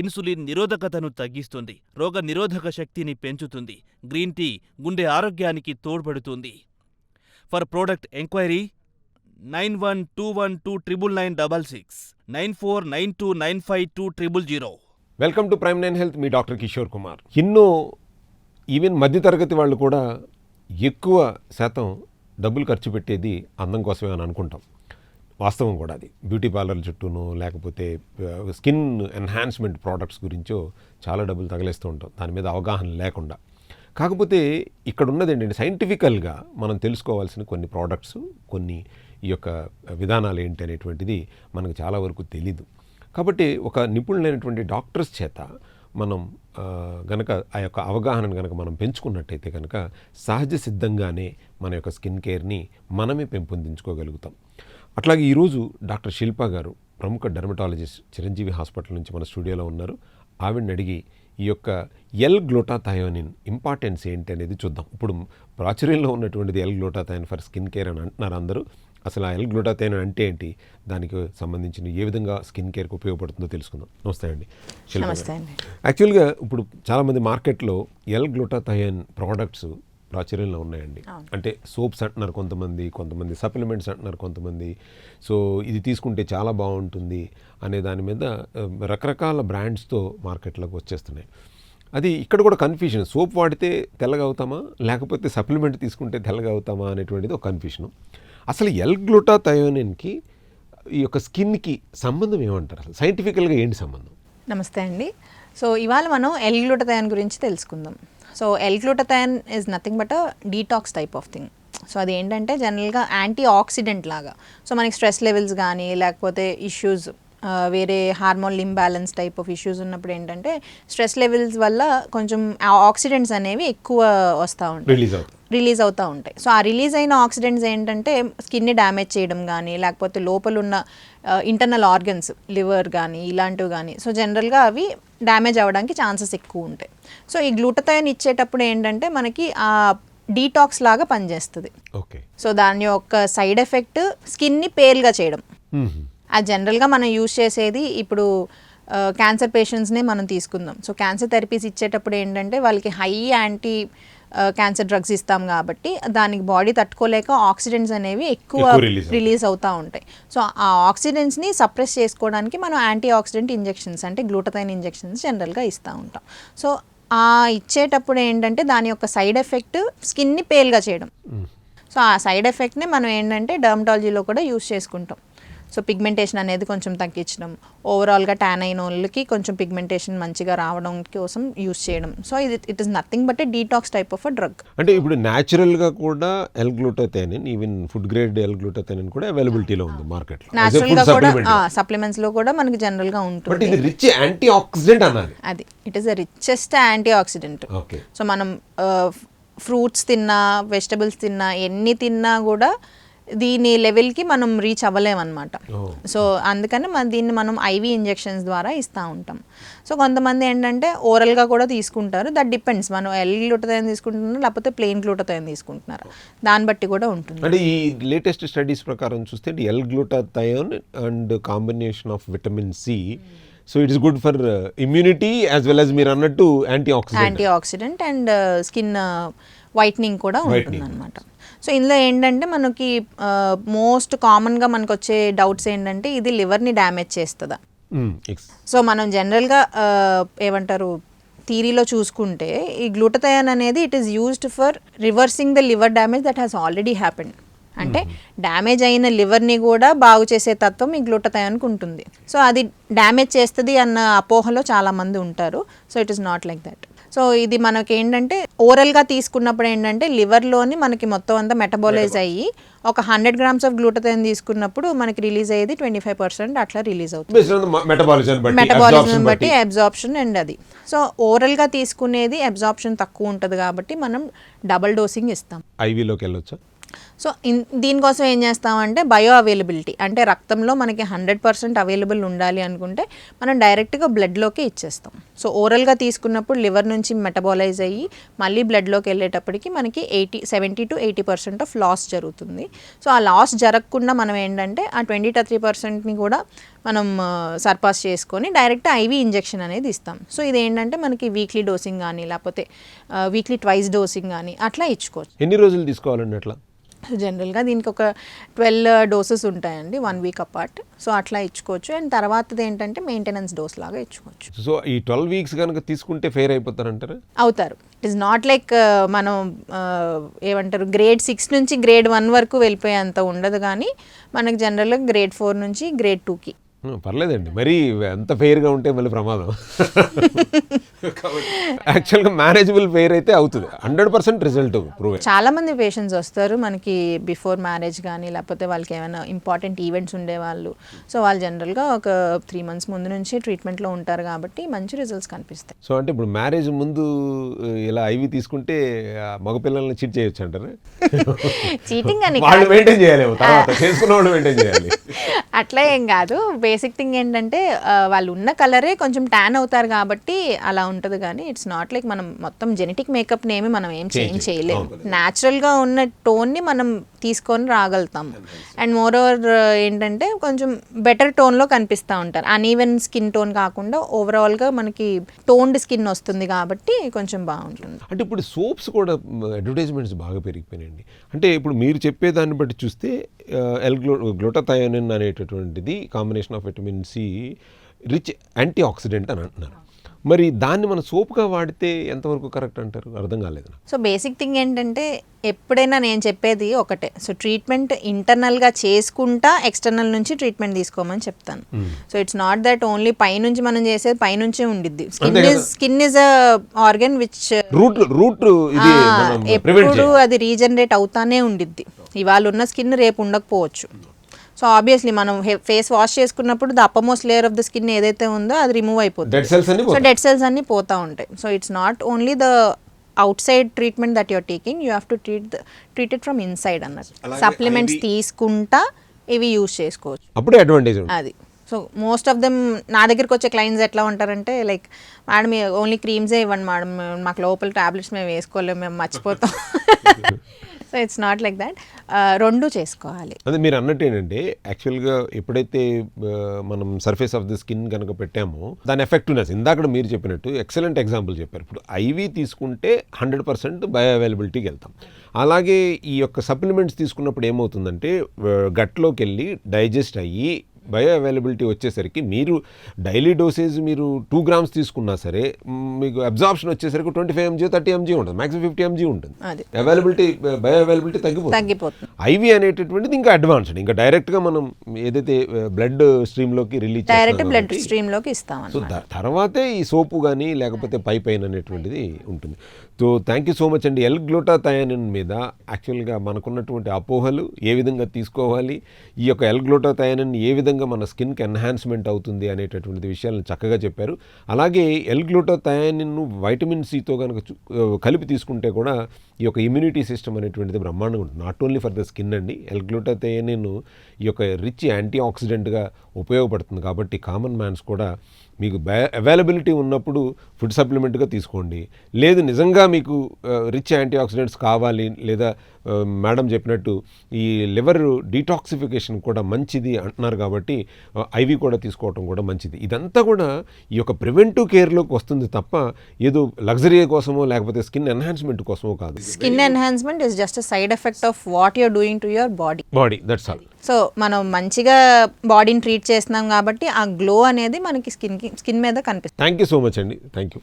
Insulin నిరోధకతను తగ్గిస్తుంది రోగ నిరోధక శక్తిని పెంచుతుంది గ్రీన్ టీ గుండె ఆరోగ్యానికి తోడ్పడుతుంది. For product enquiry nine one two one two triple nine double six nine four nine two nine five two triple zero. Welcome to prime nine health me doctor Kishore Kumar. ఎన్నో ఈవెన్ మధ్యతరగతి వాళ్ళు కూడా ఎక్కువ శాతం డబ్బులు ఖర్చు పెట్టేది అందం కోసమే అని అనుకుంటాం. వాస్తవం కూడా అది. బ్యూటీ పార్లర్ చుట్టూనో లేకపోతే స్కిన్ ఎన్హాన్స్మెంట్ ప్రోడక్ట్స్ గురించో చాలా డబ్బులు తగిలేస్తూ ఉంటాం. దాని మీద అవగాహన లేకుండా. కాకపోతే ఇక్కడ ఉన్నది ఏంటంటే సైంటిఫికల్గా మనం తెలుసుకోవాల్సిన కొన్ని ప్రోడక్ట్స్ కొన్ని ఈ యొక్క విధానాలు ఏంటి అనేటువంటిది మనకు చాలా వరకు తెలీదు. కాబట్టి ఒక నిపుణులైనటువంటి డాక్టర్స్ చేత మనం గనక ఆ యొక్క అవగాహనను గనక మనం పెంచుకున్నట్టయితే కనుక సహజ సిద్ధంగానే మన యొక్క స్కిన్ కేర్ని మనమే పెంపొందించుకోగలుగుతాం. అట్లాగే ఈరోజు డాక్టర్ శిల్ప గారు ప్రముఖ డెర్మటాలజిస్ట్ చిరంజీవి హాస్పిటల్ నుంచి మన స్టూడియోలో ఉన్నారు. ఆవిడని అడిగి ఈ యొక్క ఎల్ గ్లోటాథయోనిన్ ఇంపార్టెన్స్ ఏంటి అనేది చూద్దాం. ఇప్పుడు ప్రాచుర్యంలో ఉన్నటువంటిది L glutathione for skin care అని అంటున్నారు అందరూ. అసలు ఆ ఎల్ గ్లూటాథయోన్ అంటే ఏంటి? దానికి సంబంధించిన ఏ విధంగా స్కిన్ కేర్కి ఉపయోగపడుతుందో తెలుసుకుందాం. నమస్తే అండి. యాక్చువల్గా ఇప్పుడు చాలామంది మార్కెట్లో ఎల్ గ్లూటాథయోన్ ప్రోడక్ట్స్ ప్రాచుర్యంలో ఉన్నాయండి. అంటే సోప్స్ అంటున్నారు కొంతమంది కొంతమంది సప్లిమెంట్స్ అంటున్నారు కొంతమంది. సో ఇది తీసుకుంటే చాలా బాగుంటుంది అనే దాని మీద రకరకాల బ్రాండ్స్తో మార్కెట్లోకి వచ్చేస్తున్నాయి. అది ఇక్కడ కూడా కన్ఫ్యూజన్ సోప్ వాడితే తెల్లగా అవుతామా? లేకపోతే సప్లిమెంట్ తీసుకుంటే తెల్లగా అవుతామా? అనేటువంటిది ఒక కన్ఫ్యూజన్ అసలు ఎల్ గ్లూటాథయోనిన్కి ఈ యొక్క స్కిన్కి సంబంధం ఏమంటారు? అసలు సైంటిఫికల్గా ఏంటి సంబంధం? నమస్తే అండి. సో ఇవాళ మనం ఎల్ గ్లూటథయాన్ గురించి తెలుసుకుందాం. So L glutathione is nothing but a detox type of thing so అది ఏంటంటే జనరల్గా యాంటీ ఆక్సిడెంట్ లాగా. సో మనకి స్ట్రెస్ లెవెల్స్ కానీ లేకపోతే ఇష్యూస్ వేరే hormone imbalance type of issues ఉన్నప్పుడు ఏంటంటే స్ట్రెస్ లెవెల్స్ వల్ల కొంచెం ఆక్సిడెంట్స్ అనేవి ఎక్కువ వస్తూ ఉంటాయి. రిలీజ్ అవుతూ ఉంటాయి. సో ఆ రిలీజ్ అయిన ఆక్సిడెంట్స్ ఏంటంటే స్కిన్ని డ్యామేజ్ చేయడం కానీ లేకపోతే లోపల ఉన్న ఇంటర్నల్ ఆర్గన్స్ లివర్ కానీ ఇలాంటివి కానీ సో జనరల్గా అవి డ్యామేజ్ అవ్వడానికి ఛాన్సెస్ ఎక్కువ ఉంటాయి. సో ఈ గ్లూటథయోన్ ఇచ్చేటప్పుడు ఏంటంటే మనకి ఆ డీటాక్స్ లాగా పనిచేస్తుంది. ఓకే. సో దాని యొక్క సైడ్ ఎఫెక్ట్ స్కిన్ని పేల్గా చేయడం. అది జనరల్గా మనం యూజ్ చేసేది ఇప్పుడు క్యాన్సర్ పేషెంట్స్నే మనం తీసుకుందాం. సో క్యాన్సర్ థెరపీస్ ఇచ్చేటప్పుడు ఏంటంటే వాళ్ళకి హై యాంటీ క్యాన్సర్ డ్రగ్స్ ఇస్తాం కాబట్టి దానికి బాడీ తట్టుకోలేక ఆక్సిడెంట్స్ అనేవి ఎక్కువ. రిలీజ్ అవుతూ ఉంటాయి. సో ఆ ఆక్సిడెంట్స్ని సప్రెస్ చేసుకోవడానికి మనం యాంటీ ఆక్సిడెంట్ ఇంజెక్షన్స్ అంటే గ్లూటథైన్ ఇంజెక్షన్స్ జనరల్గా ఇస్తూ ఉంటాం. సో ఆ ఇచ్చేటప్పుడు ఏంటంటే దాని యొక్క సైడ్ ఎఫెక్ట్ స్కిన్ని పేల్గా చేయడం. సో ఆ సైడ్ ఎఫెక్ట్ని మనం ఏంటంటే డర్మటాలజీలో కూడా యూస్ చేసుకుంటాం. సో పిగ్మెంటేషన్ అనేది కొంచెం తగ్గించడం. ఓవరాల్గా ట్యాన్ అయిన వాళ్ళకి కొంచెం పిగ్మెంటేషన్ మంచిగా రావడం కోసం యూస్ చేయడం. సో ఇది it is nothing but a detox type of a drug అంటే ఇప్పుడు న్యాచురల్గా కూడా L glutathione even food grade L glutathione కూడా అవైలబిలిటీలో ఉంది మార్కెట్లో న్యాచురల్గా కూడా సప్లిమెంట్స్లో కూడా మనకి జనరల్గా ఉంటుంది. రిచ్ యాంటీ ఆక్సిడెంట్ అన్నది అది it is the richest antioxidant okay so మనం ఫ్రూట్స్ తిన్నా వెజిటబుల్స్ తిన్నా ఎన్ని తిన్నా కూడా దీని లెవెల్కి మనం రీచ్ అవ్వలేమన్నమాట. సో అందుకని మన దీన్ని మనం ఐవి ఇంజెక్షన్స్ ద్వారా ఇస్తూ ఉంటాం. సో కొంతమంది ఏంటంటే ఓరల్గా కూడా తీసుకుంటారు. That depends. మనం ఎల్ గ్లూటథైన్ తీసుకుంటున్నారు? లేకపోతే ప్లెయిన్ గ్లూటథైన్ తీసుకుంటున్నారు? దాన్ని బట్టి కూడా ఉంటుంది. అంటే ఈ లేటెస్ట్ స్టడీస్ ప్రకారం చూస్తే L glutathione and combination of vitamin C so it's good for immunity as well as మీరు అన్నట్టు antioxidant. Antioxidant and skin whitening కూడా ఉంటుంది అనమాట సో ఇందులో ఏంటంటే మనకి మోస్ట్ కామన్గా మనకు వచ్చే డౌట్స్ ఏంటంటే ఇది లివర్ని డ్యామేజ్ చేస్తుందా. సో మనం జనరల్గా ఏమంటారు థీరీలో చూసుకుంటే ఈ గ్లూటథయాన్ అనేది it is used for reversing the liver damage that has already happened అంటే డ్యామేజ్ అయిన లివర్ని కూడా బాగు చేసే తత్వం ఈ గ్లూటథయాన్కి ఉంటుంది. సో అది డ్యామేజ్ చేస్తుంది అన్న అపోహలో చాలామంది ఉంటారు. So it is not like that so ఇది మనకి ఏంటంటే ఓరల్గా తీసుకున్నప్పుడు ఏంటంటే లివర్లోని మనకి మొత్తం అంతా మెటబాలైజ్ అయ్యి ఒక హండ్రెడ్ గ్రామ్స్ ఆఫ్ గ్లూటథైన్ తీసుకున్నప్పుడు మనకి రిలీజ్ అయ్యేది ట్వంటీ ఫైవ్ పర్సెంట్ అట్లా రిలీజ్ అవుతుంది. మెటబాలిజం బట్టి అబ్జార్ప్షన్ అండ్ అది. సో ఓరల్గా తీసుకునేది అబ్జార్ప్షన్ తక్కువ ఉంటుంది కాబట్టి మనం డబల్ డోసింగ్ ఇస్తాం. ఐవీలోకి వెళ్ళొచ్చా? సో ఇన్ దీనికోసం ఏం చేస్తామంటే బయో అవైలబిలిటీ అంటే రక్తంలో మనకి హండ్రెడ్ పర్సెంట్ అవైలబుల్ ఉండాలి అనుకుంటే మనం డైరెక్ట్గా బ్లడ్లోకి ఇచ్చేస్తాం. సో ఓరల్గా తీసుకున్నప్పుడు లివర్ నుంచి మెటబాలైజ్ అయ్యి మళ్ళీ బ్లడ్లోకి వెళ్ళేటప్పటికి మనకి eighty seventy to eighty percent of loss జరుగుతుంది. సో ఆ లాస్ జరగకుండా మనం ఏంటంటే ఆ ట్వంటీ టు త్రీ పర్సెంట్ని కూడా మనం సర్పాస్ చేసుకొని డైరెక్ట్ ఐవీ ఇంజెక్షన్ అనేది ఇస్తాం. సో ఇది ఏంటంటే మనకి వీక్లీ డోసింగ్ కానీ లేకపోతే వీక్లీ ట్వైస్ డోసింగ్ కానీ అట్లా ఇచ్చుకోవచ్చు. ఎన్ని రోజులు తీసుకోవాలండి అట్లా? జనరల్గా దీనికి ఒక ట్వెల్వ్ డోసెస్ ఉంటాయండి వన్ వీక్ అపార్ట్. సో అట్లా ఇచ్చుకోవచ్చు. అండ్ తర్వాతది ఏంటంటే మెయింటెనెన్స్ డోస్ లాగా ఇచ్చుకోవచ్చు. సో ఈ ట్వెల్వ్ వీక్స్ కనుక తీసుకుంటే ఫెయిర్ అయిపోతారంటారా? అవుతారు. ఇట్ ఇస్ నాట్ లైక్ మనం uh, ఏమంటారు గ్రేడ్ సిక్స్ నుంచి గ్రేడ్ వన్ వరకు వెళ్ళిపోయేంత ఉండదు కానీ మనకు జనరల్గా గ్రేడ్ ఫోర్ నుంచి గ్రేడ్ టూకి. పర్లేదండి. మరీ ఎంత ఫెయిర్గా ఉంటే మళ్ళీ ప్రమాదం. యాక్చువల్గా మేనేజబుల్ ఫెయిర్ అయితే అవుతుంది. హండ్రెడ్ పర్సెంట్ రిజల్ట్ ప్రూవ్ చాలా మంది పేషెంట్స్ వస్తారు మనకి బిఫోర్ మ్యారేజ్ కానీ లేకపోతే వాళ్ళకి ఏమైనా ఇంపార్టెంట్ ఈవెంట్స్ ఉండేవాళ్ళు. సో వాళ్ళు జనరల్గా ఒక త్రీ మంత్స్ ముందు నుంచి ట్రీట్మెంట్లో ఉంటారు కాబట్టి మంచి రిజల్ట్స్ కనిపిస్తాయి. సో అంటే ఇప్పుడు మ్యారేజ్ ముందు ఇలా ఐవి తీసుకుంటే మగపిల్లల్ని చీట్ చేయొచ్చు అంటారు? చీటింగ్ అని వాళ్ళు మెయింటైన్ చేయాలేమో. తర్వాత చేసుకున్న వాళ్ళు మెయింటైన్ చేయాలి. అట్లా ఏం కాదు. బేసిక్ థింగ్ ఏంటంటే వాళ్ళు ఉన్న కలరే కొంచెం ట్యాన్ అవుతారు కాబట్టి అలా ఉంటుంది కానీ ఇట్స్ నాట్ లైక్ మనం మొత్తం జెనెటిక్ మేకప్ని ఏమి మనం ఏం చేంజ్ చేయలేము న్యాచురల్గా ఉన్న టోన్ని మనం తీసుకొని రాగలుగుతాం. అండ్ మోర్ ఓవర్ ఏంటంటే కొంచెం బెటర్ టోన్లో కనిపిస్తూ ఉంటారు. అన్ఈవెన్ స్కిన్ టోన్ కాకుండా ఓవరాల్గా మనకి టోన్డ్ స్కిన్ వస్తుంది కాబట్టి కొంచెం బాగుంటుంది. అంటే ఇప్పుడు సోప్స్ కూడా అడ్వర్టైజ్మెంట్స్ బాగా పెరిగిపోయినాయండి. అంటే ఇప్పుడు మీరు చెప్పేదాన్ని బట్టి చూస్తే ఎల్ గ్లో గ్లూటథయోనిన్ అనేటటువంటిది combination of vitamin C rich antioxidant అని అంటున్నారు. మరి దాన్ని మన సోప్గా వాడితే ఎంతవరకు కరెక్ట్ అంటారు? అర్థం కాలేదు సో బేసిక్ థింగ్ ఏంటంటే ఎప్పుడైనా నేను చెప్పేది ఒకటే. సో ట్రీట్మెంట్ ఇంటర్నల్గా చేసుకుంటా ఎక్స్టర్నల్ నుంచి ట్రీట్మెంట్ తీసుకోమని చెప్తాను. So it's not that only పైనుంచి మనం చేసేది పైనుంచే ఉండిద్ది. Skin is. Skin is a organ which root root ఎప్పుడు అది రీజనరేట్ అవుతానే ఉండిద్ది. ఇవాళ ఉన్న స్కిన్ రేపు ఉండకపోవచ్చు. సో ఆబ్వియస్లీ మనం ఫేస్ వాష్ చేసుకున్నప్పుడు the uppermost layer of the skin ఏదైతే ఉందో అది రిమూవ్ అయిపోతుంది. డెడ్ సెల్స్ అన్ని సో డెడ్ సెల్స్ అన్ని పోతా ఉంటాయి. So it's not only the outside treatment that you're taking you have to treat treat it from inside అన్నట్టు. సప్లిమెంట్స్ తీసుకుంటా ఇవి యూజ్ చేసుకోవచ్చు. అప్పుడే అడ్వాంటేజ్ అది. సో మోస్ట్ ఆఫ్ దెమ్ నా దగ్గరికి వచ్చే క్లయింట్స్ ఎట్లా ఉంటారంటే లైక్ మేడం ఓన్లీ క్రీమ్సే ఇవ్వండి మేడం మాకు లోపల టాబ్లెట్స్ మేము వేసుకోలేము మేము మర్చిపోతాం. So it's not like that రెండు చేసుకోవాలి. అదే మీరు అన్నట్టు ఏంటంటే యాక్చువల్గా ఎప్పుడైతే మనం సర్ఫేస్ ఆఫ్ ది స్కిన్ కనుక పెట్టామో దాని ఎఫెక్టివ్నెస్ ఇందాక మీరు చెప్పినట్టు ఎక్సలెంట్ ఎగ్జాంపుల్ చెప్పారు. ఇప్పుడు ఐవీ తీసుకుంటే హండ్రెడ్ పర్సెంట్ బయో అవైలబిలిటీకి వెళ్తాం. అలాగే ఈ యొక్క సప్లిమెంట్స్ తీసుకున్నప్పుడు ఏమవుతుందంటే గట్లోకి వెళ్ళి డైజెస్ట్ అయ్యి బయో అవైలబిలిటీ వచ్చేసరికి మీరు డైలీ డోసేజ్ మీరు టూ గ్రామ్స్ తీసుకున్నా సరే మీకు అబ్జార్ప్షన్ వచ్చేసరికి twenty five mg thirty mg ఉంటుంది. మ్యాక్సిమం ఫిఫ్టీ ఎంజీ ఉంటుంది. అవైలబిలిటీ బయో అవైలబిలిటీ తగ్గిపోతుంది. తగ్గిపోతుంది. ఐవి అనేటటువంటిది ఇంకా అడ్వాన్స్డ్. ఇంకా డైరెక్ట్గా మనం ఏదైతే బ్లడ్ స్ట్రీమ్లోకి రిలీజ్ డైరెక్ట్ బ్లడ్ స్ట్రీమ్లోకి ఇస్తామని సో తర్వాతే ఈ సోపు కానీ లేకపోతే పై పైన అనేటువంటిది ఉంటుంది. So thank you so much అండి. ఎల్ గ్లూటాథయానిన్ మీద యాక్చువల్గా మనకున్నటువంటి అపోహలు ఏ విధంగా తీసుకోవాలి ఈ యొక్క ఎల్ గ్లూటాథయానిన్ ఏ విధంగా మన స్కిన్కి ఎన్హాన్స్మెంట్ అవుతుంది అనేటటువంటి విషయాలను చక్కగా చెప్పారు. అలాగే ఎల్ గ్లూటాథయానిన్ వైటమిన్ సితో కనుక కలిపి తీసుకుంటే కూడా ఈ యొక్క ఇమ్యూనిటీ సిస్టమ్ అనేటువంటిది బ్రహ్మాండంగా ఉంటుంది. Not only for the skin అండి ఎల్ గ్లూటాథయానిన్ ఈ యొక్క రిచ్ యాంటీ ఆక్సిడెంట్గా ఉపయోగపడుతుంది కాబట్టి కామన్ మ్యాన్స్ కూడా మీకు అవైలబిలిటీ ఉన్నప్పుడు ఫుడ్ సప్లిమెంట్గా తీసుకోండి. లేదు నిజంగా మీకు రిచ్ యాంటీ ఆక్సిడెంట్స్ కావాలి లేదా మేడం చెప్పినట్టు ఈ లివర్ డీటాక్సిఫికేషన్ కూడా మంచిది అంటున్నారు కాబట్టి ఐవి కూడా తీసుకోవటం కూడా మంచిది. ఇదంతా కూడా ఈ యొక్క ప్రివెంటివ్ కేర్లోకి వస్తుంది తప్ప ఏదో లగ్జరీ కోసమో లేకపోతే స్కిన్ ఎన్హాన్స్మెంట్ కోసమో కాదు. Skin enhancement is just side effect of what you're doing to your body body that's all so మనం మంచిగా బాడీని ట్రీట్ చేస్తున్నాం కాబట్టి ఆ గ్లో అనేది మనకి స్కిన్కి స్కిన్ మీద కనిపిస్తుంది. థ్యాంక్ యూ సో మచ్ అండి. Thank you